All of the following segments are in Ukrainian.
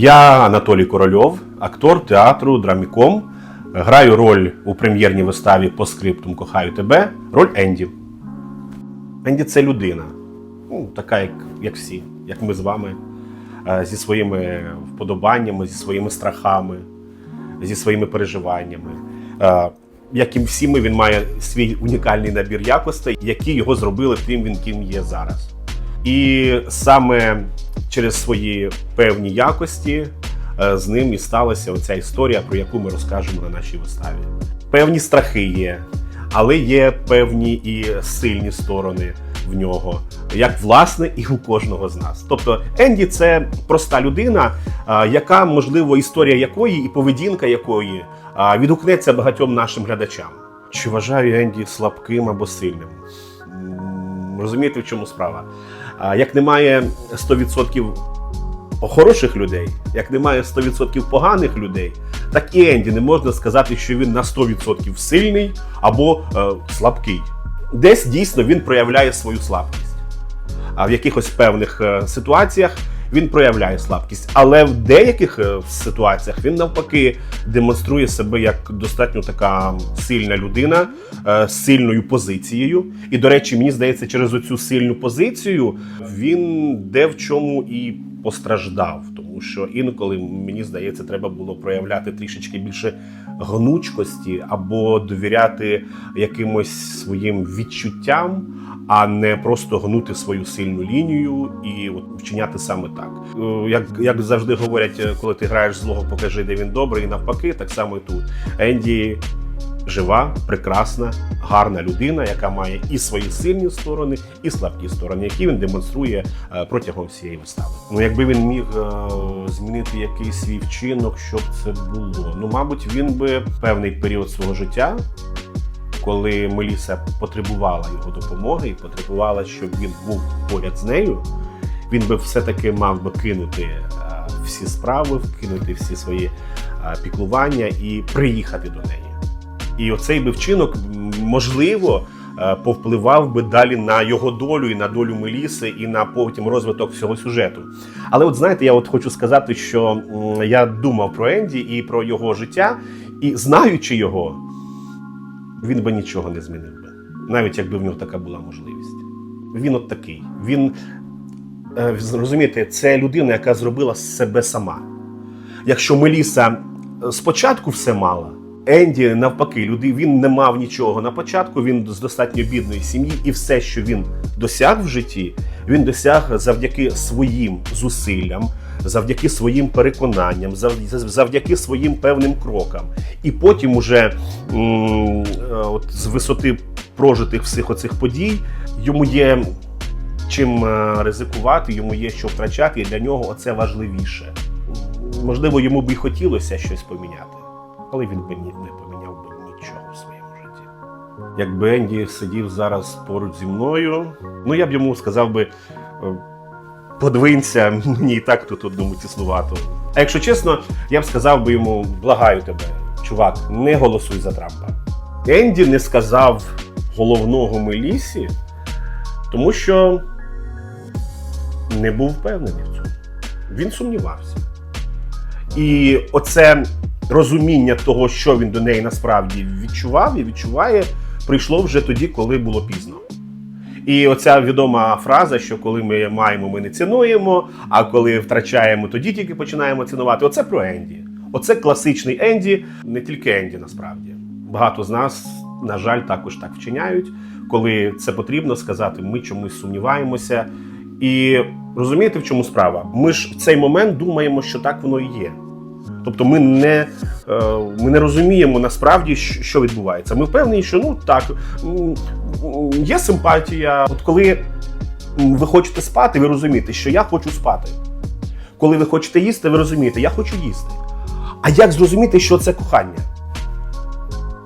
Я Анатолій Корольов, актор театру Драміком. Граю роль у прем'єрній виставі по скриптум Кохаю тебе. Роль Енді. Енді це людина, ну, така, як, як всі, як ми з вами, е, зі своїми вподобаннями, зі своїми страхами, зі своїми переживаннями. Е, Як і всі ми, він має свій унікальний набір якостей, які його зробили тим, він ким є зараз. І саме через свої певні якості е, з ним і сталася оця історія, про яку ми розкажемо на нашій виставі. Певні страхи є, але є певні і сильні сторони в нього, як власне і у кожного з нас. Тобто Енді це проста людина, е, яка, можливо, історія якої і поведінка якої е, відгукнеться багатьом нашим глядачам. Чи вважаю Енді слабким або сильним? Розумієте, в чому справа? А, Як немає 100% хороших людей, як немає 100% поганих людей, так і Енді не можна сказати, що він на 100% сильний або е, слабкий. Десь дійсно він проявляє свою слабкість. А в якихось певних е, ситуаціях він проявляє слабкість. Але в деяких е, ситуаціях він навпаки демонструє себе як достатньо така сильна людина е, з сильною позицією. І, до речі, мені здається, через оцю сильну позицію він де в чому і постраждав. Що інколи мені здається, треба було проявляти трішечки більше гнучкості або довіряти якимось своїм відчуттям, а не просто гнути свою сильну лінію і от вчиняти саме так. Е, Як, як завжди говорять, е, коли ти граєш злого, покажи, де він добрий, і навпаки, так само і тут. Енді жива, прекрасна, гарна людина, яка має і свої сильні сторони, і слабкі сторони, які він демонструє е, протягом всієї вистави. Ну, якби він міг е, змінити якийсь свій вчинок, щоб це було. Ну, мабуть, він би певний період свого життя, коли Меліса потребувала його допомоги і потребувала, щоб він був поряд з нею, він би все-таки мав би кинути е, всі справи, вкинути всі свої піклування і приїхати до неї. І оцей би вчинок, можливо, е, повпливав би далі на його долю і на долю Меліси, і на потім розвиток всього сюжету. Але от знаєте, я от хочу сказати, що я думав про Енді і про його життя, і знаючи його, він би нічого не змінив би, навіть якби в нього така була можливість. Він от такий. Він е, розумієте, це людина, яка зробила себе сама. Якщо Меліса е, спочатку все мала, Енді навпаки, люди, він не мав нічого на початку. Він з достатньо бідної сім'ї, і все, що він досяг в житті, він досяг завдяки своїм зусиллям, завдяки своїм переконанням, завдяки своїм певним крокам. І потім, уже е, от з висоти прожитих всіх оцих подій, йому є чим е, ризикувати, йому є що втрачати, і для нього це важливіше. Можливо, йому б і хотілося щось поміняти, але він би не поміняв би нічого в своєму житті. Якби Енді сидів зараз поруч зі мною, ну я б йому сказав би. е, Подвинься, мені і так тут одному тіснувато. А якщо чесно, я б сказав би йому: благаю тебе, чувак, не голосуй за Трампа. Енді не сказав головного Мелісі, тому що не був впевнений в цьому. Він сумнівався. І оце розуміння того, що він до неї насправді відчував і відчуває, прийшло вже тоді, коли було пізно. І оця відома фраза, що коли ми маємо, ми не цінуємо, а коли втрачаємо, тоді тільки починаємо цінувати. Оце про Енді. Оце класичний Енді, не тільки Енді, насправді. Багато з нас, на жаль, також так вчиняють, коли це потрібно сказати, ми чомусь сумніваємося. І розумієте, в чому справа? Ми ж в цей момент думаємо, що так воно і є. Тобто ми не, е, ми не розуміємо насправді, що відбувається. Ми впевнені, що ну так, є симпатія. От коли ви хочете спати, ви розумієте, що я хочу спати. Коли ви хочете їсти, ви розумієте, я хочу їсти. А як зрозуміти, що це кохання?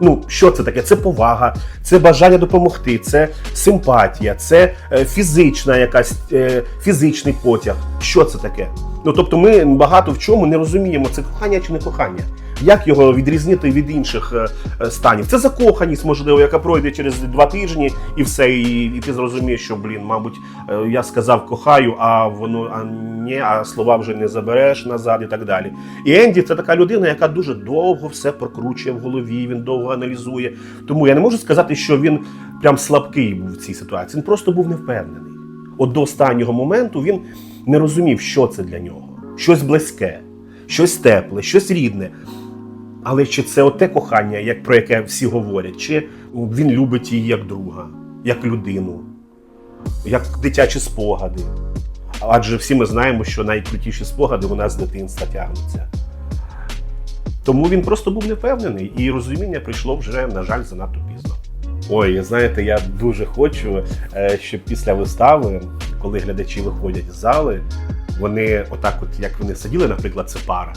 Ну, що це таке? Це повага, це бажання допомогти, це симпатія, це е, фізична якась е, фізичний потяг. Що це таке? Ну тобто, ми багато в чому не розуміємо, це кохання чи не кохання. Як його відрізнити від інших е, е, станів? Це закоханість, можливо, яка пройде через два тижні, і все, і, і ти зрозумієш, що блін, мабуть, е, я сказав кохаю, а воно а ні, а слова вже не забереш назад і так далі. І Енді це така людина, яка дуже довго все прокручує в голові, він довго аналізує. Тому я не можу сказати, що він прям слабкий був в цій ситуації. Він просто був невпевнений. От до останнього моменту він не розумів, що це для нього. Щось близьке, щось тепле, щось рідне. Але чи це оте кохання, як про яке всі говорять, чи він любить її як друга, як людину, як дитячі спогади. Адже всі ми знаємо, що найкрутіші спогади у нас з дитинства тягнуться. Тому він просто був невпевнений, і розуміння прийшло вже, на жаль, занадто пізно. Ой, знаєте, я дуже хочу, е, щоб після вистави, коли глядачі виходять з зали, вони, отак, от як вони сиділи, наприклад, це пара,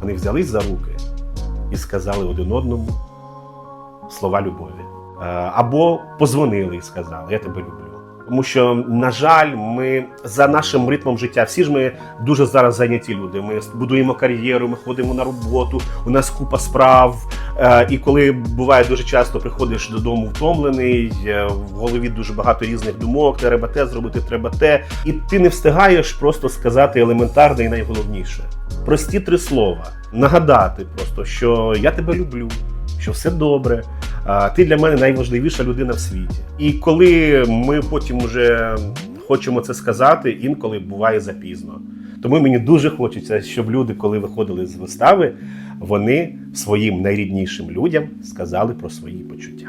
вони взялись за руки і сказали один одному слова любові. Е, Або позвонили і сказали: Я тебе люблю. Тому що, на жаль, ми за нашим ритмом життя, всі ж ми дуже зараз зайняті люди. Ми будуємо кар'єру, ми ходимо на роботу, у нас купа справ. Е, І коли буває дуже часто приходиш додому втомлений, е, в голові дуже багато різних думок, треба те зробити, треба те. І ти не встигаєш просто сказати елементарне і найголовніше. Прості три слова. Нагадати просто, що я тебе люблю, що все добре. Ти для мене найважливіша людина в світі. І коли ми потім вже хочемо це сказати, інколи буває запізно. Тому мені дуже хочеться, щоб люди, коли виходили з вистави, вони своїм найріднішим людям сказали про свої почуття.